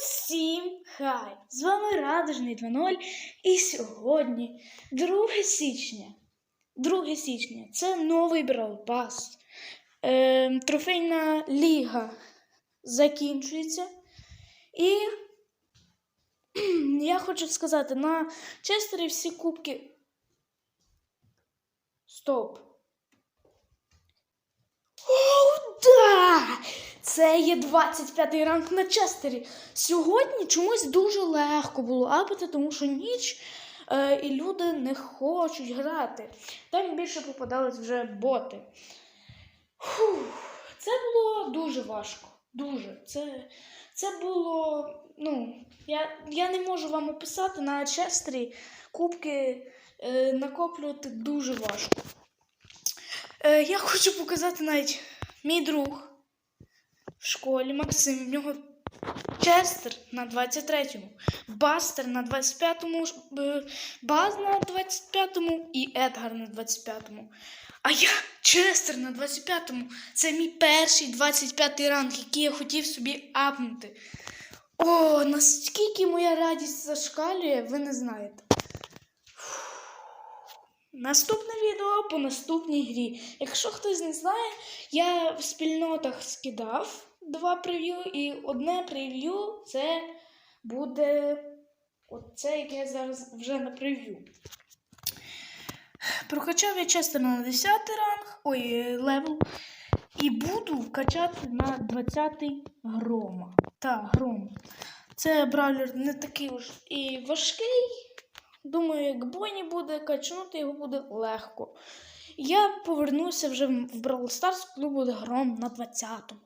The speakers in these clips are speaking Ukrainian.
Усім хай! З вами Радужний 2.0 і сьогодні 2 січня. 2 січня це новий Brawl Pass. Е, трофейна ліга закінчується. І я хочу сказати, на Честері всі кубки. Стоп. О, да! Це є 25-й ранг на Честері. Сьогодні чомусь дуже легко було апати, тому що ніч е, і люди не хочуть грати. Там більше попадались вже боти. Фух, це було дуже важко. Дуже. Це, це було. Ну, я, я не можу вам описати на Честері кубки е, накоплювати дуже важко. Е, я хочу показати навіть мій друг в школі Максим. В нього Честер на 23-му, Бастер на 25-му, е, Баз на 25-му і Едгар на 25-му. А я Честер на 25-му. Це мій перший 25-й ранг, який я хотів собі апнути. О, наскільки моя радість зашкалює, ви не знаєте. Наступне відео по наступній грі. Якщо хтось не знає, я в спільнотах скидав два прев'ю, і одне прев'ю це буде оце, яке я зараз вже на прев'ю. Прокачав я Честера на 10 ранг, ой, левел. І буду качати на 20 грома. Так, гром. Це бравлер не такий уж і важкий. Думаю, як Боні буде качнути, його буде легко. Я повернуся вже в Brawl Stars, коли буде гром на 20-му.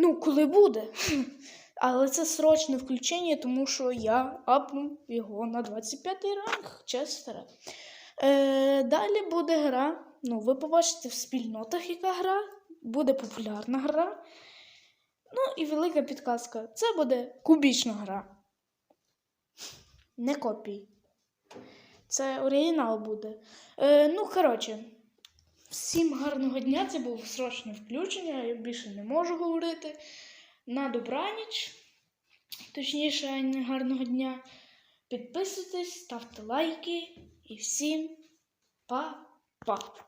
Ну, коли буде. Але це срочне включення, тому що я апнув його на 25-й ранг Честера. Е, далі буде гра. Ну, ви побачите в спільнотах, яка гра. Буде популярна гра. Ну і велика підказка. Це буде кубічна гра. Не копій. Це оригінал буде. Е, ну, коротше, всім гарного дня. Це було срочне включення. Я більше не можу говорити. На добраніч. Точніше, не гарного дня. Підписуйтесь, ставте лайки і всім па-па!